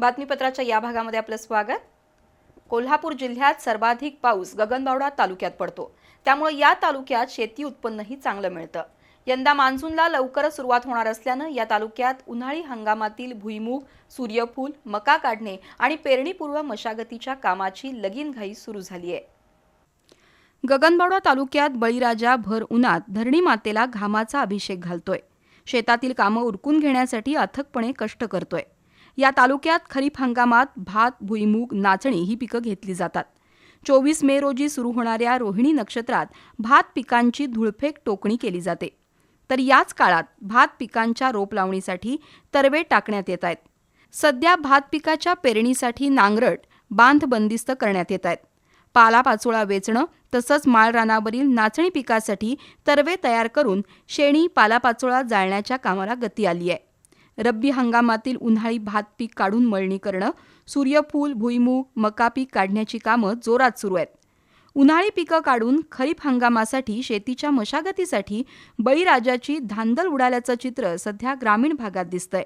बातमीपत्राच्या या भागामध्ये आपलं स्वागत. कोल्हापूर जिल्ह्यात सर्वाधिक पाऊस गगनबावडा तालुक्यात पडतो. त्यामुळे या तालुक्यात शेती उत्पन्नही चांगलं मिळतं. यंदा मान्सूनला लवकरच सुरुवात होणार असल्यानं या तालुक्यात उन्हाळी हंगामातील भुईमूग सूर्यफूल मका काढणे आणि पेरणीपूर्व मशागतीच्या कामाची लगीन घाई सुरू झाली आहे गगनबावडा तालुक्यात बळीराजा भर उन्हात धरणी मातेला घामाचा अभिषेक घालतोय. शेतातील कामं उरकून घेण्यासाठी अथकपणे कष्ट करतोय. या तालुक्यात खरीप हंगामात भात भुईमूग नाचणी ही पिकं घेतली जातात. चोवीस मे रोजी सुरू होणाऱ्या रोहिणी नक्षत्रात भात पिकांची धुळफेक टोकणी केली जाते. तर याच काळात भात पिकांच्या रोप लावणीसाठी तरवे टाकण्यात येत आहेत. सध्या भात पिकाच्या पेरणीसाठी नांगरट बांध बंदिस्त करण्यात येत आहेत. पालापाचोळा वेचणं तसंच माळरानावरील नाचणी पिकासाठी तरवे तयार करून शेणी पालापाचोळा जाळण्याच्या कामाला गती आली आहे. रब्बी हंगामातील उन्हाळी भात पीक काढून मळणी करणं सूर्यफूल भुईमूग मका पीक काढण्याची कामं जोरात सुरू आहेत. उन्हाळी पिकं काढून खरीप हंगामासाठी शेतीच्या मशागतीसाठी बळीराजाची धांदल उडाल्याचं चित्र सध्या ग्रामीण भागात दिसतंय.